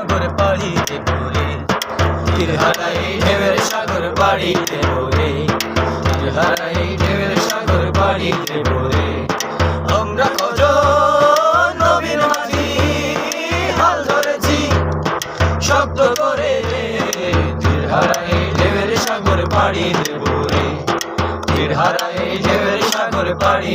সাগর দেব রে তীর সাগর পাড়ি দেব রে তীর হারাই ঢেউয়ের সাগর পাড়ি তীর সাগর পাড়ি দেব তীর হারাই ঢেউয়ের সাগর পাড়ি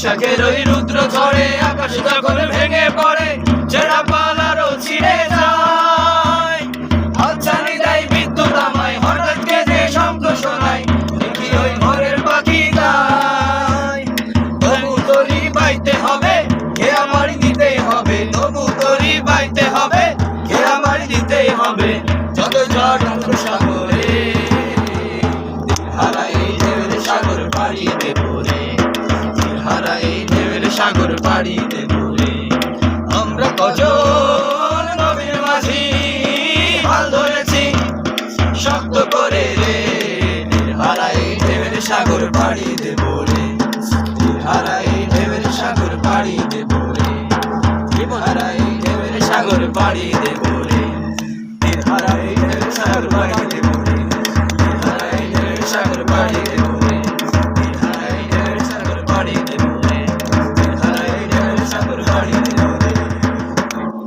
বৈশাখের ওই রুদ্র ঝড়ে আকাশ যখন ভেঙে পড়ে। সাগর পাড়ি দেব আমরা কজন নবীর মাঝি ধরেছি শক্ত করে রে। হারাই ঢেউয়ের সাগর পাড়ি দেব রে দিল হারাই ঢেউয়ের সাগর পাড়ি দেব রে হারাই ঢেউয়ের সাগর পাড়ি দেব রে দিল হারাই ঢেউয়ের সাগর পাড়ি দেব